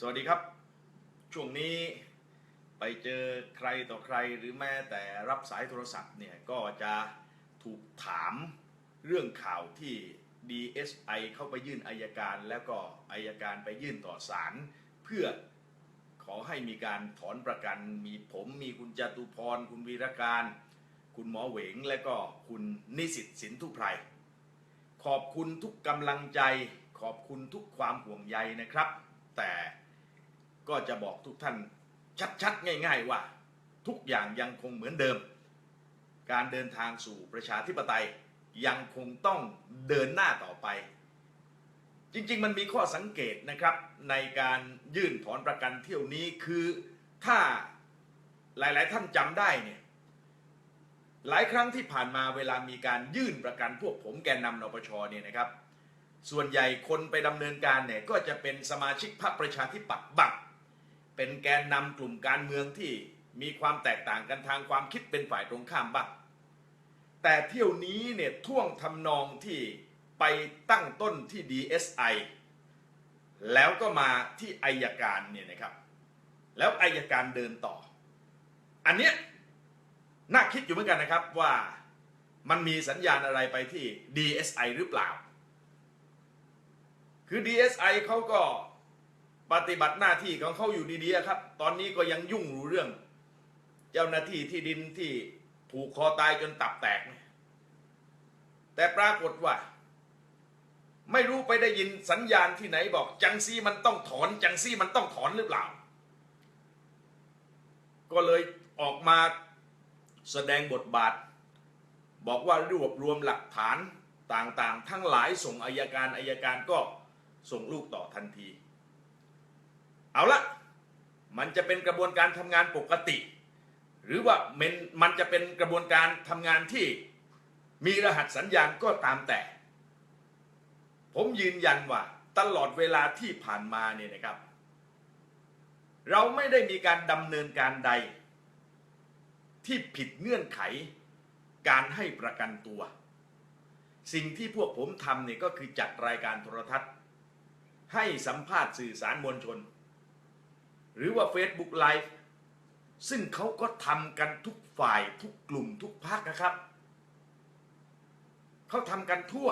สวัสดีครับ ช่วงนี้ไปเจอใครต่อใครหรือแม้แต่รับสายโทรศัพท์เนี่ยก็จะถูกถามเรื่องข่าวที่ DSI เข้าไปยื่นอายการ แล้วก็อายการไปยื่นต่อศาลเพื่อขอให้มีการถอนประกันมีผมมีคุณจตุพร คุณวีรการ คุณหมอเหวง และก็คุณนิสิตสินทุไพรขอบคุณทุกกำลังใจ ขอบคุณทุกความห่วงใยนะครับ แต่ ก็จะบอกทุกท่านชัดๆ ง่าย ๆ ว่า ทุกอย่างยังคงเหมือนเดิม การเดินทางสู่ประชาธิปไตยยังคงต้องเดินหน้าต่อไป จริงๆ มันมีข้อสังเกตนะครับในการยื่นถอนประกันเที่ยวนี้คือถ้าหลายๆ ท่านจำได้เนี่ยหลายครั้งที่ผ่านมาเวลามีการยื่นประกันพวกผมแกนนำนปชเนี่ยนะครับ ส่วนใหญ่คนไปดำเนินการเนี่ยก็จะเป็นสมาชิกพรรคประชาธิปัตย์บัก เป็นแกนนำกลุ่มการเมืองที่มีความแตกต่างกันทางความคิดเป็นฝ่ายตรงข้ามบ้างแต่เที่ยวนี้เนี่ยท่วงทำนองที่ไปตั้งต้นที่ DSI แล้วก็มาที่อายการเนี่ยนะครับ แล้วอายการเดินต่อ อันเนี้ยน่าคิดอยู่เหมือนกันนะครับว่ามันมีสัญญาณอะไรไปที่ DSI หรือเปล่า คือ DSI เขาก็ ปฏิบัติหน้าที่ของเขาอยู่ดีๆครับ ตอนนี้ก็ยังยุ่งรู้เรื่อง เจ้าหน้าที่ที่ดินที่ผูกคอตายจนตับแตก แต่ปรากฏว่า ไม่รู้ไปได้ยินสัญญาณที่ไหนบอก จังซี่มันต้องถอน จังซี่มันต้องถอนหรือเปล่า ก็เลยออกมาแสดงบทบาท บอกว่ารวบรวมหลักฐานต่างๆ ทั้งหลายส่งอายการอายการก็ส่งลูกต่อทันที เอาละมันจะเป็นกระบวนการทำงานปกติ หรือว่ามันมันจะเป็นกระบวนการทำงานที่มีรหัสสัญญาณก็ตามแต่ ผมยืนยันว่าตลอดเวลาที่ผ่านมาเนี่ยนะครับ เราไม่ได้มีการดำเนินการใด ที่ผิดเงื่อนไข การให้ประกันตัว สิ่งที่พวกผมทำเนี่ยก็คือจัดรายการโทรทัศน์ ให้สัมภาษณ์สื่อสารมวลชน หรือว่า Facebook Live ซึ่งเขาก็ทำกันทุกฝ่ายทุกกลุ่มทุกภาคนะครับ เขาทำกันทั่ว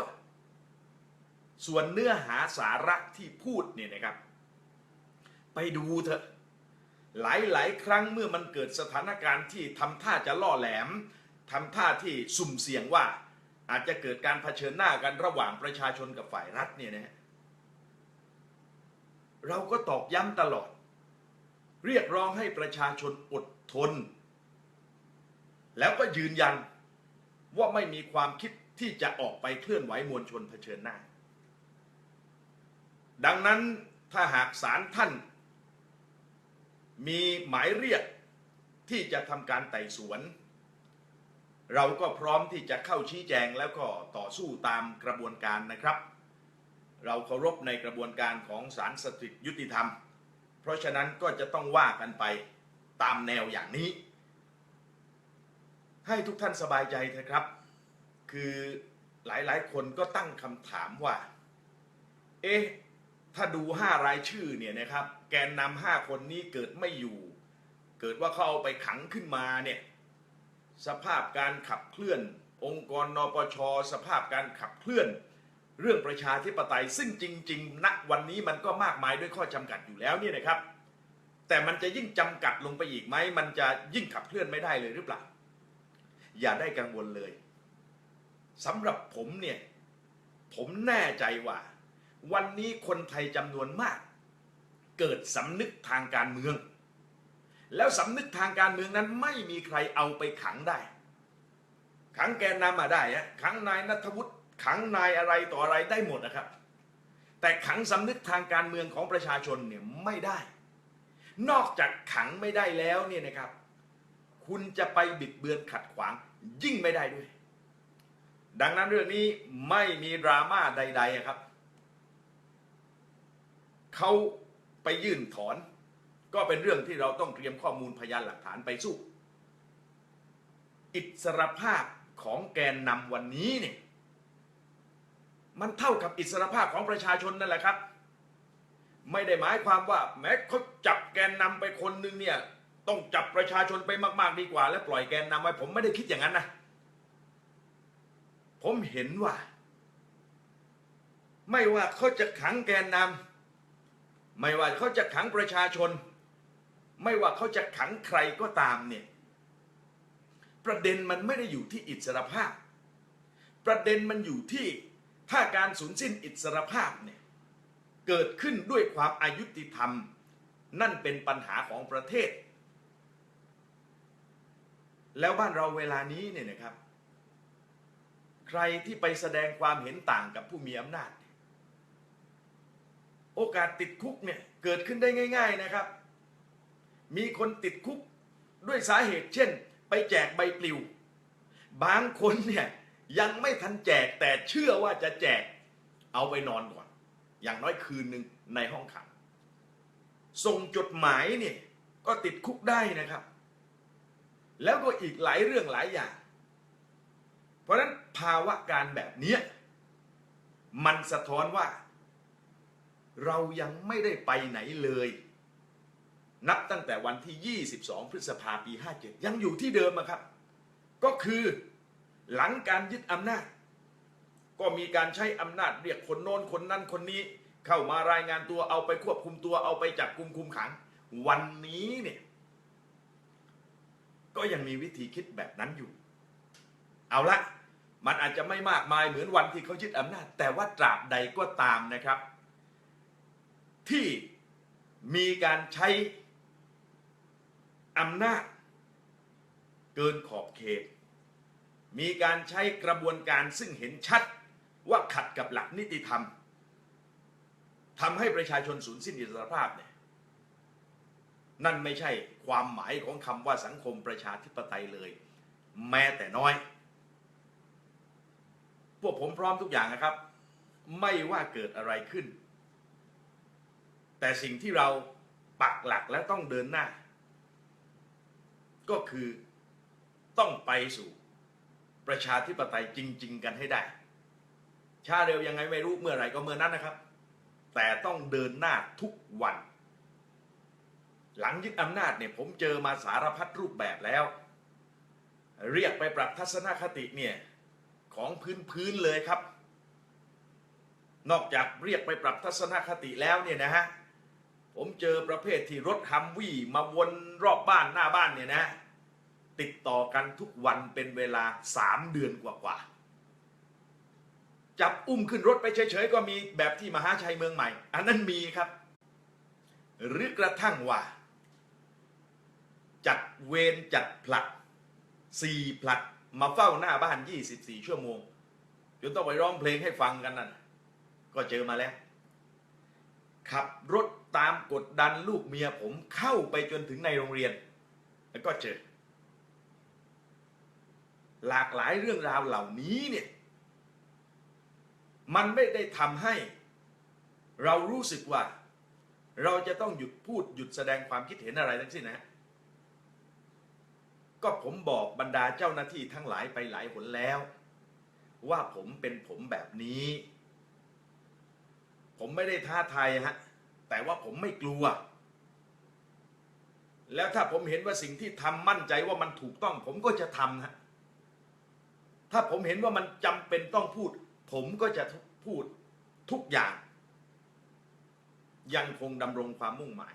ส่วนเนื้อหาสาระที่พูดเนี่ยนะครับ ไปดูเถอะ หลายๆ ครั้งเมื่อมันเกิดสถานการณ์ที่ทำท่าจะล่อแหลมทำท่าที่สุ่มเสี่ยงว่าอาจจะเกิดการเผชิญหน้ากันระหว่างประชาชนกับฝ่ายรัฐเนี่ยนะฮะเราก็ตอกย้ำตลอด เรียกร้องให้ประชาชนอดทน แล้วก็ยืนยันว่าไม่มีความคิดที่จะออกไปเคลื่อนไหวมวลชนเผชิญหน้า ดังนั้นถ้าหากศาลท่าน มีหมายเรียกที่จะทำการไต่สวน เราก็พร้อมที่จะเข้าชี้แจงแล้วก็ต่อสู้ตามกระบวนการนะครับ เราเคารพในกระบวนการของศาลสถิตยุติธรรม เพราะฉะนั้นก็จะต้องว่ากันไปตามแนวอย่างนี้ ให้ทุกท่านสบายใจเถอะครับ คือหลายๆ คนก็ตั้งคำถามว่า เอ๊ะ ถ้าดูห้ารายชื่อเนี่ยนะครับ แกนนำห้าคนนี้เกิดไม่อยู่ เกิดว่าเขาเอาไปขังขึ้นมาเนี่ย สภาพการขับเคลื่อน องค์กรนปช สภาพการขับเคลื่อน เรื่องประชาธิปไตยซึ่งจริงๆณวันนี้มันก็มากมายด้วยข้อจำกัดอยู่แล้วเนี่ยนะครับ แต่มันจะยิ่งจำกัดลงไปอีกไหมมันจะยิ่งขับเคลื่อนไม่ได้เลยหรือเปล่า อย่าได้กังวลเลยสำหรับผมเนี่ย ผมแน่ใจว่า วันนี้คนไทยจำนวนมาก เกิดสำนึกทางการเมือง แล้วสำนึกทางการเมืองนั้นไม่มีใครเอาไปขังได้ขังแกนนำมาได้อะขังนายนัทวุฒิ ขังนายอะไรต่ออะไรได้หมดนะครับ แต่ขังสำนึกทางการเมืองของประชาชนเนี่ยไม่ได้ นอกจากขังไม่ได้แล้วเนี่ยนะครับ คุณจะไปบิดเบือนขัดขวางยิ่งไม่ได้ด้วย ดังนั้นเรื่องนี้ไม่มีดราม่าใด ๆครับเขาไปยื่นถอน ก็เป็นเรื่องที่เราต้องเตรียมข้อมูลพยานหลักฐานไปสู้ อิสรภาพของแกนนำวันนี้เนี่ย มันเท่ากับอิสรภาพของประชาชนนั่นแหละครับ ไม่ได้หมายความว่าแม้เขาจับแกนนำไปคนหนึ่งเนี่ยต้องจับประชาชนไปมาก ๆ ดีกว่า แล้วปล่อยแกนนำไว้ผมไม่ได้คิดอย่างนั้นนะผมเห็นว่า ไม่ว่าเขาจะขังแกนนำไม่ว่าเขาจะขังประชาชน ไม่ว่าเขาจะขังใครก็ตามเนี่ยประเด็นมันไม่ได้อยู่ที่อิสรภาพ ประเด็นมันอยู่ที่ ถ้าการสูญสิ้นอิสรภาพเนี่ยเกิดขึ้นด้วยความอายุติธรรม นั่นเป็นปัญหาของประเทศ แล้วบ้านเราเวลานี้เนี่ยนะครับ ใครที่ไปแสดงความเห็นต่างกับผู้มีอำนาจ โอกาสติดคุกเนี่ยเกิดขึ้นได้ง่าย ๆนะครับ มีคนติดคุกด้วยสาเหตุเช่น ไปแจกใบปลิว บางคนเนี่ย ยังไม่ทันแจกแต่เชื่อว่าจะแจกเอาไปนอนก่อน อย่างน้อยคืนหนึ่งในห้องขังส่งจดหมายเนี่ยก็ติดคุกได้นะครับ แล้วก็อีกหลายเรื่องหลายอย่าง เพราะนั้นภาวะการแบบนี้มันสะท้อนว่า เรายังไม่ได้ไปไหนเลย นับตั้งแต่วันที่ 22 พฤษภาปี 57 ยังอยู่ที่เดิมอะครับ ก็คือ หลังการยึดอำนาจ ก็มีการใช้อำนาจเรียกคนโน้นคนนั้นคนนี้ เข้ามารายงานตัวเอาไปควบคุมตัวเอาไปจับกุมคุมขัง วันนี้เนี่ยก็ยังมีวิธีคิดแบบนั้นอยู่ เอาละมันอาจจะไม่มากมายเหมือนวันที่เขายึดอำนาจ แต่ว่าตราบใดก็ตามนะครับ ที่มีการใช้อำนาจ เกินขอบเขต มีการใช้กระบวนการซึ่งเห็นชัดว่าขัดกับหลักนิติธรรมทำให้ประชาชนสูญสิ้นอิสรภาพเนี่ยนั่นไม่ใช่ความหมายของคำว่าสังคมประชาธิปไตยเลย แม้แต่น้อย พวกผมพร้อมทุกอย่างนะครับ ไม่ว่าเกิดอะไรขึ้น แต่สิ่งที่เราปักหลักและต้องเดินหน้า ก็คือต้องไปสู่ ประชาธิปไตยจริง ๆ กันให้ได้ ช้าเร็วยังไงไม่รู้เมื่อไหร่ก็เมื่อนั้นนะครับ แต่ต้องเดินหน้าทุกวัน หลังยึดอำนาจเนี่ยผมเจอมาสารพัดรูปแบบแล้ว เรียกไปปรับทัศนคติเนี่ยของพื้นพื้นๆเลยครับ นอกจากเรียกไปปรับทัศนคติแล้วเนี่ยนะฮะผมเจอประเภทที่รถฮัมวี่มาวนรอบบ้านหน้าบ้านเนี่ยนะ ติดต่อกันทุกวันเป็นเวลาสามเดือนกว่าๆจับอุ้มขึ้นรถไปเฉยๆก็มีแบบที่มหาชัยเมืองใหม่ อันนั้นมีครับ หรือกระทั่งว่า จัดเวรจัดผลัดสี่ผลัดมาเฝ้าหน้าบ้าน 24 ชั่วโมงจนต้องไปร้องเพลงให้ฟังกันนั่นก็เจอมาแล้ว ขับรถตามกดดันลูกเมียผมเข้าไปจนถึงในโรงเรียน แล้วก็เจอ หลากหลายเรื่องราวเหล่านี้เนี่ย มันไม่ได้ทำให้ เรารู้สึกว่า เราจะต้องหยุดพูดหยุดแสดงความคิดเห็นอะไรทั้งสิ้นนะ ก็ผมบอกบรรดาเจ้าหน้าที่ทั้งหลายไปหลายหนแล้ว ว่าผมเป็นผมแบบนี้ ผมไม่ได้ท้าทายฮะ แต่ว่าผมไม่กลัวแล้วถ้าผมเห็นว่าสิ่งที่ทำมั่นใจว่ามันถูกต้อง ผมก็จะทำฮะ ถ้าผมเห็นว่ามันจำเป็นต้องพูด ผมก็จะพูดทุกอย่าง ยังคงดำรงความมุ่งหมาย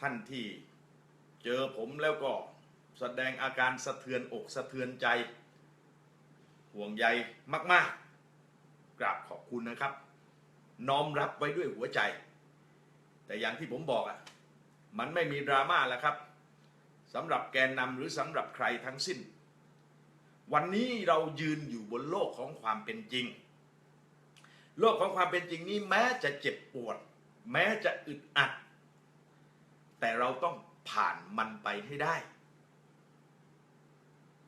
ท่านที่เจอผมแล้วก็แสดงอาการสะเทือนอกสะเทือนใจ ห่วงใยมาก ๆ กราบขอบคุณนะครับ น้อมรับไว้ด้วยหัวใจ แต่อย่างที่ผมบอกอะ มันไม่มีดราม่าแล้วครับสำหรับแกนนำหรือสำหรับใครทั้งสิ้น วันนี้เรายืนอยู่บนโลกของความเป็นจริง โลกของความเป็นจริงนี้แม้จะเจ็บปวด แม้จะอึดอัด แต่เราต้องผ่านมันไปให้ได้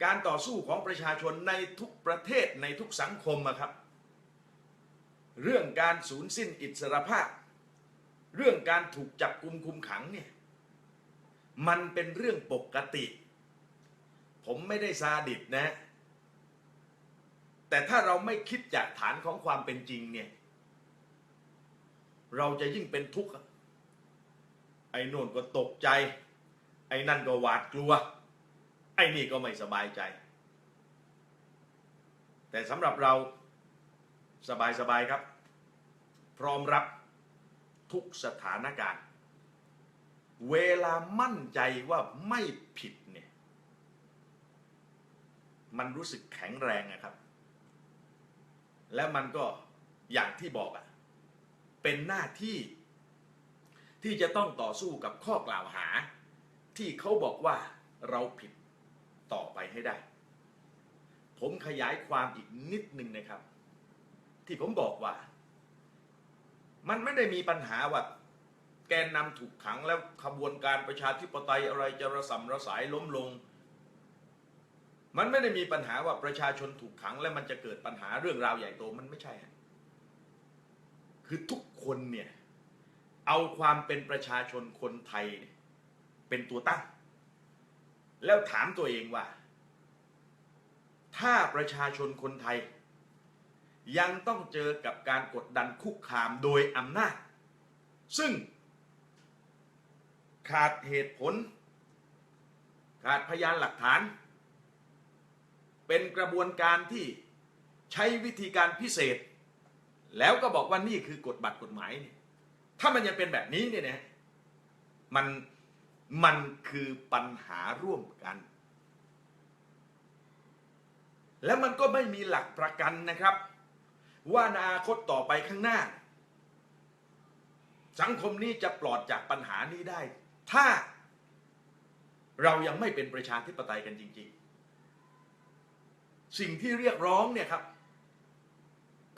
การต่อสู้ของประชาชนในทุกประเทศในทุกสังคมอะครับ เรื่องการสูญสิ้นอิสรภาพ เรื่องการถูกจับกุมคุมขังเนี่ยมันเป็นเรื่องปกติ ผมไม่ได้ซาดิสนะ แต่ถ้าเราไม่คิดจากฐานของความเป็นจริงเนี่ย เราจะยิ่งเป็นทุกข์ไอ้โน่นก็ตกใจ ไอ้นั่นก็หวาดกลัว ไอ้นี่ก็ไม่สบายใจ แต่สำหรับเราสบายสบายครับ พร้อมรับทุกสถานการณ์ เวลามั่นใจว่าไม่ผิดเนี่ย มันรู้สึกแข็งแรงนะครับ และมันก็อย่างที่บอกอะเป็นหน้าที่ที่จะต้องต่อสู้กับข้อกล่าวหา ที่เขาบอกว่าเราผิดต่อไปให้ได้ ผมขยายความอีกนิดนึงนะครับ ที่ผมบอกว่า มันไม่ได้มีปัญหาว่าแกนนำถูกขังแล้วขบวนการประชาธิปไตยอะไรจะระสำระสายล้มลง มันไม่ได้มีปัญหาว่าประชาชนถูกขัง แล้วมันจะเกิดปัญหาเรื่องราวใหญ่โตมันไม่ใช่ คือทุกคนเนี่ยเอาความเป็นประชาชนคนไทยเยเป็นตัวตั้ง แล้วถามตัวเองว่า ถ้าประชาชนคนไทย ยังต้องเจอกับการกดดันคุกคามโดยอำนาจ ซึ่งขาดเหตุผล ขาดพยานหลักฐาน เป็นกระบวนการที่ใช้วิธีการพิเศษ แล้วก็บอกว่านี่คือกฎบัตรกฎหมายเนี่ยถ้ามันยังเป็นแบบนี้เนี่ยนะมันมันคือปัญหาร่วมกัน แล้วมันก็ไม่มีหลักประกันนะครับ ว่าในอนาคตต่อไปข้างหน้า สังคมนี้จะปลอดจากปัญหานี้ได้ ถ้าเรายังไม่เป็นประชาธิปไตยกันจริง ๆ สิ่งที่เรียกร้องเนี่ยครับ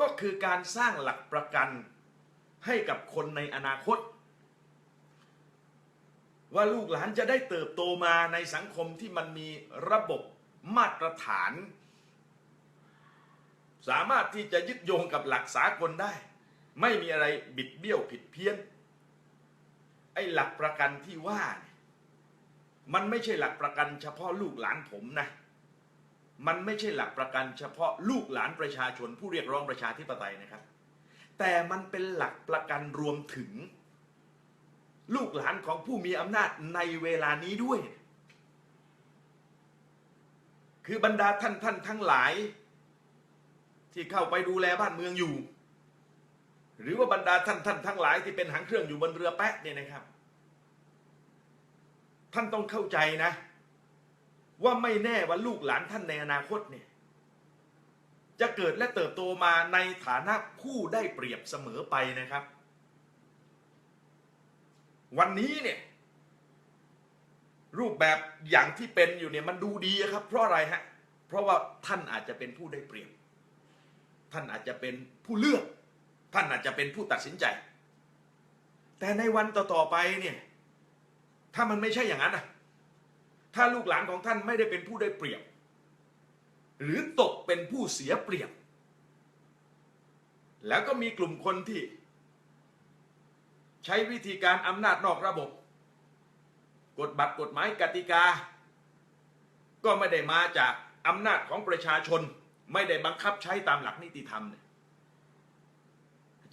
ก็คือการสร้างหลักประกันให้กับคนในอนาคต ว่าลูกหลานจะได้เติบโตมาในสังคมที่มันมีระบบมาตรฐาน สามารถที่จะยึดโยงกับหลักสากลได้ ไม่มีอะไรบิดเบี้ยวผิดเพี้ยน ไอ้หลักประกันที่ว่า มันไม่ใช่หลักประกันเฉพาะลูกหลานผมนะ มันไม่ใช่หลักประกันเฉพาะลูกหลานประชาชนผู้เรียกร้องประชาธิปไตยนะครับ แต่มันเป็นหลักประกันรวมถึง ลูกหลานของผู้มีอำนาจในเวลานี้ด้วย คือบรรดาท่านท่านทั้งหลาย ที่เข้าไปดูแลบ้านเมืองอยู่ หรือว่าบรรดาท่านท่านทั้งหลายที่เป็นหางเครื่องอยู่บนเรือแป๊ะเนี่ยนะครับ ท่านต้องเข้าใจนะ ว่าไม่แน่ว่าลูกหลานท่านในอนาคตเนี่ยจะเกิดและเติบโตมาในฐานะผู้ได้เปรียบเสมอไปนะครับ วันนี้เนี่ยรูปแบบอย่างที่เป็นอยู่เนี่ยมันดูดีครับ เพราะอะไรฮะเพราะว่าท่านอาจจะเป็นผู้ได้เปรียบ ท่านอาจจะเป็นผู้เลือก ท่านอาจจะเป็นผู้ตัดสินใจ แต่ในวันต่อๆไปเนี่ยถ้ามันไม่ใช่อย่างนั้นนะ ถ้าลูกหลานของท่านไม่ได้เป็นผู้ได้เปรียบ หรือตกเป็นผู้เสียเปรียบ แล้วก็มีกลุ่มคนที่ ใช้วิธีการอำนาจนอกระบบ กฎบัตรกฎหมายกติกา ก็ไม่ได้มาจากอำนาจของประชาชน ไม่ได้บังคับใช้ตามหลักนิติธรรมเนี่ย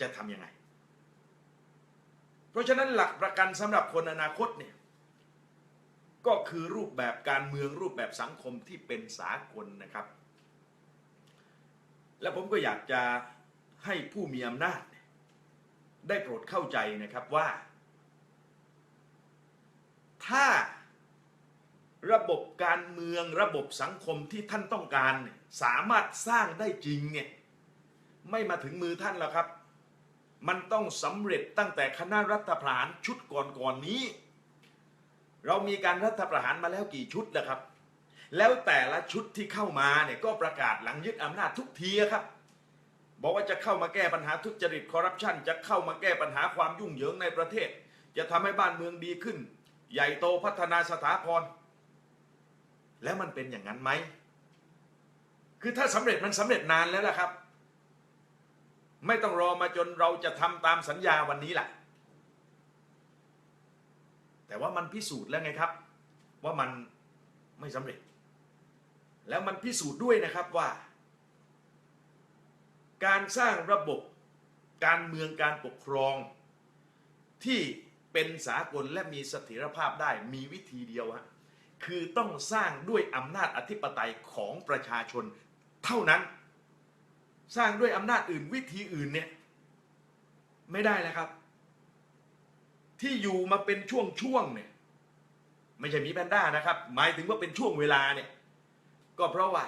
จะทำยังไง เพราะฉะนั้นหลักประกันสำหรับคนอนาคตเนี่ย ก็คือรูปแบบการเมืองรูปแบบสังคมที่เป็นสากลนะครับ และผมก็อยากจะให้ผู้มีอำนาจ ได้โปรดเข้าใจนะครับว่า ถ้าระบบการเมืองระบบสังคมที่ท่านต้องการสามารถสร้างได้จริงเนี่ยไม่มาถึงมือท่านแล้วครับ มันต้องสำเร็จตั้งแต่คณะรัฐประหารชุดก่อนๆนนี้ เรามีการรัฐประหารมาแล้วกี่ชุดแล้วครับ แล้วแต่ละชุดที่เข้ามาเนี่ยก็ประกาศหลังยึดอำนาจทุกทีครับ บอกว่าจะเข้ามาแก้ปัญหาทุจริตคอร์รัปชันจะเข้ามาแก้ปัญหาความยุ่งเหยิงในประเทศ จะทำให้บ้านเมืองดีขึ้น ใหญ่โตพัฒนาสถาพร แล้วมันเป็นอย่างนั้นไหม คือถ้าสำเร็จมันสำเร็จนานแล้วล่ะครับ ไม่ต้องรอมาจนเราจะทำตามสัญญาวันนี้แหละ แต่ว่ามันพิสูจน์แล้วไงครับ ว่ามันไม่สำเร็จ แล้วมันพิสูจน์ด้วยนะครับว่า การสร้างระบบการเมืองการปกครอง ที่เป็นสากลและมีเสถียรภาพได้มีวิธีเดียวฮะคือต้องสร้างด้วยอำนาจอธิปไตยของประชาชนเท่านั้น สร้างด้วยอำนาจอื่นวิธีอื่นเนี่ย ไม่ได้แล้วครับ ที่อยู่มาเป็นช่วงๆเนี่ย ไม่ใช่มีแพนด้านะครับ หมายถึงว่าเป็นช่วงเวลาเนี่ย ก็เพราะว่า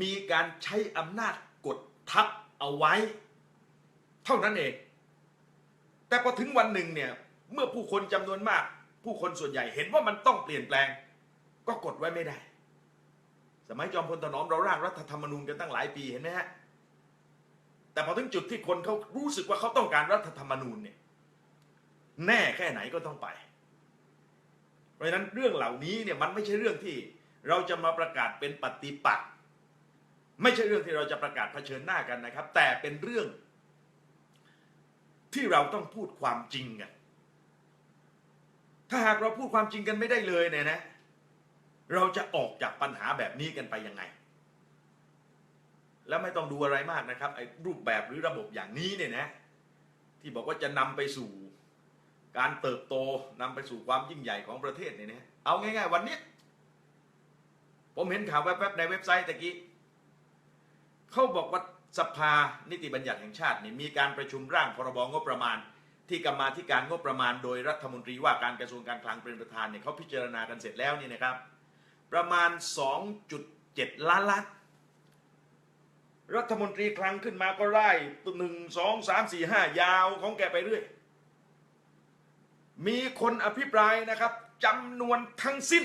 มีการใช้อำนาจกดทับเอาไว้ เท่านั้นเอง แต่พอถึงวันหนึ่งเนี่ย เมื่อผู้คนจำนวนมาก ผู้คนส่วนใหญ่เห็นว่ามันต้องเปลี่ยนแปลง ก็กดไว้ไม่ได้ สมัยจอมพลถนอมเราร่างรัฐธรรมนูญกันตั้งหลายปีเห็นไหมฮะแต่พอถึงจุดที่คนเขารู้สึกว่าเขาต้องการรัฐธรรมนูญเนี่ย แน่แค่ไหนก็ต้องไป เพราะฉะนั้นเรื่องเหล่านี้เนี่ยมันไม่ใช่เรื่องที่เราจะมาประกาศเป็นปฏิปักษ์ไม่ใช่เรื่องที่เราจะประกาศเผชิญหน้ากันนะครับ แต่เป็นเรื่อง ที่เราต้องพูดความจริงกันถ้าหากเราพูดความจริงกันไม่ได้เลยเนี่ยนะ เราจะออกจากปัญหาแบบนี้กันไปยังไง แล้วไม่ต้องดูอะไรมากนะครับไอ้รูปแบบหรือระบบอย่างนี้เนี่ยนะ ที่บอกว่าจะนำไปสู่ การเติบโตนำไปสู่ความยิ่งใหญ่ของประเทศเนี่ยนะเอาง่าย ๆ วันนี้ผมเห็นข่าวแวบๆในเว็บไซต์ตะกี้เขาบอกว่าสภานิติบัญญัติแห่งชาตินี่มีการประชุมร่างพรบงบประมาณ ที่กรรมาธิการงบประมาณ โดยรัฐมนตรีว่าการกระทรวงการคลังเป็นประธานเนี่ยเขาพิจารณากันเสร็จแล้วนี่นะครับ ประมาณ 2.7 ล้านล้านรัฐมนตรีคลังขึ้นมาก็ไล่หนึ่งสองสามสี่ห้ายาวของแกไปเรื่อย มีคนอภิปรายนะครับจำนวนทั้งสิ้น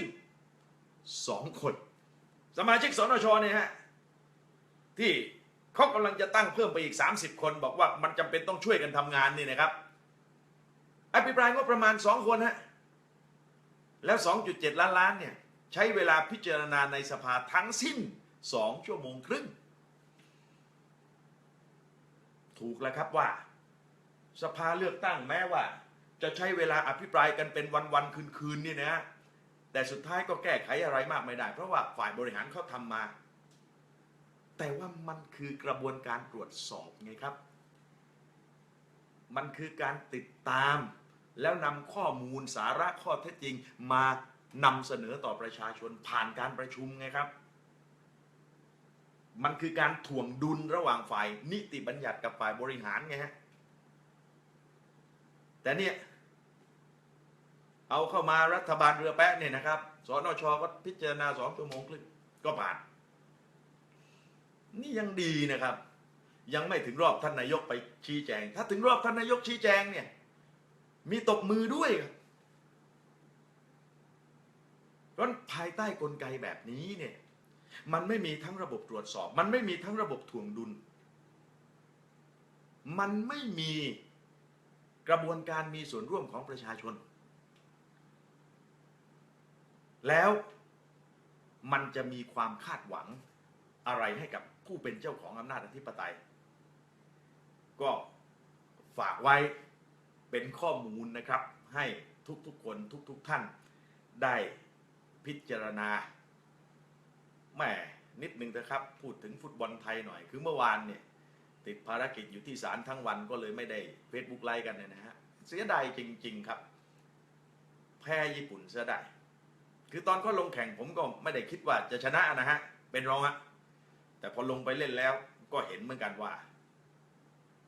สองคน สมาชิกสนชเนี่ยฮะที่เขากำลังจะตั้งเพิ่มไปอีก 30 คน บอกว่ามันจำเป็นต้องช่วยกันทำงานนี่นะครับ อภิปรายงบประมาณ2คนฮะแล้ว 2.7 ล้านล้านเนี่ยใช้เวลาพิจารณาในสภาทั้งสิ้น 2 ชั่วโมงครึ่ง ถูกแล้วครับว่า สภาเลือกตั้งแม้ว่า จะใช้เวลาอภิปรายกันเป็นวันๆคืนๆนี่นะ แต่สุดท้ายก็แก้ไขอะไรมากไม่ได้ เพราะว่าฝ่ายบริหารเขาทำมา แต่ว่ามันคือกระบวนการตรวจสอบไงครับ มันคือการติดตาม แล้วนำข้อมูลสาระข้อเท็จจริงมานำเสนอต่อประชาชนผ่านการประชุมไงครับ มันคือการถ่วงดุลระหว่างฝ่ายนิติบัญญัติกับฝ่ายบริหารไงฮะ แต่เนี่ย เอาเข้ามารัฐบาลเรือแปะเนี่ยนะครับสนชก็พิจารณาสองชั่วโมงครึ่งก็ผ่าน นี่ยังดีนะครับ ยังไม่ถึงรอบท่านนายกไปชี้แจง ถ้าถึงรอบท่านนายกชี้แจงเนี่ย มีตบมือด้วยครับเพราะภายใต้กลไกแบบนี้เนี่ย มันไม่มีทั้งระบบตรวจสอบ มันไม่มีทั้งระบบถ่วงดุล มันไม่มี กระบวนการมีส่วนร่วมของประชาชน แล้วมันจะมีความคาดหวังอะไรให้กับผู้เป็นเจ้าของอำนาจอธิปไตย ก็ฝากไว้เป็นข้อมูลนะครับ ให้ทุกๆคนทุกๆท่านได้พิจารณาแม่นิดนึงนะครับ พูดถึงฟุตบอลไทยหน่อย คือเมื่อวานเนี่ย ติดภารกิจอยู่ที่ศาลทั้งวันก็เลยไม่ได้ Facebook ไลฟ์กันเนี่ยนะฮะเสียดายจริง ๆครับ แพ้ญี่ปุ่นเสียดายคือตอนเขาลงแข่งผมก็ไม่ได้คิดว่าจะชนะนะฮะเป็นรองอะแต่พอลงไปเล่นแล้วก็เห็นเหมือนกันว่า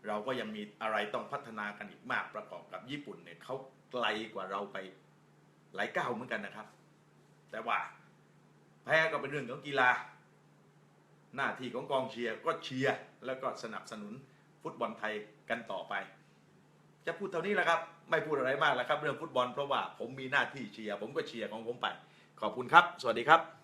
เราก็ยังมีอะไรต้องพัฒนากันอีกมากประกอบกับญี่ปุ่นเนี่ยเขาไกลกว่าเราไปหลายก้าวเหมือนกันนะครับ แต่ว่าแพ้ก็เป็นเรื่องของกีฬา หน้าที่ของกองเชียร์ก็เชียร์แล้วก็สนับสนุนฟุตบอลไทยกันต่อไป จะพูดเท่านี้แหละครับ ไม่พูดอะไรมากแล้วครับ เรื่องฟุตบอลเพราะว่าผมมีหน้าที่เชียร์ผมก็เชียร์ของผมไป ขอบคุณครับ สวัสดีครับ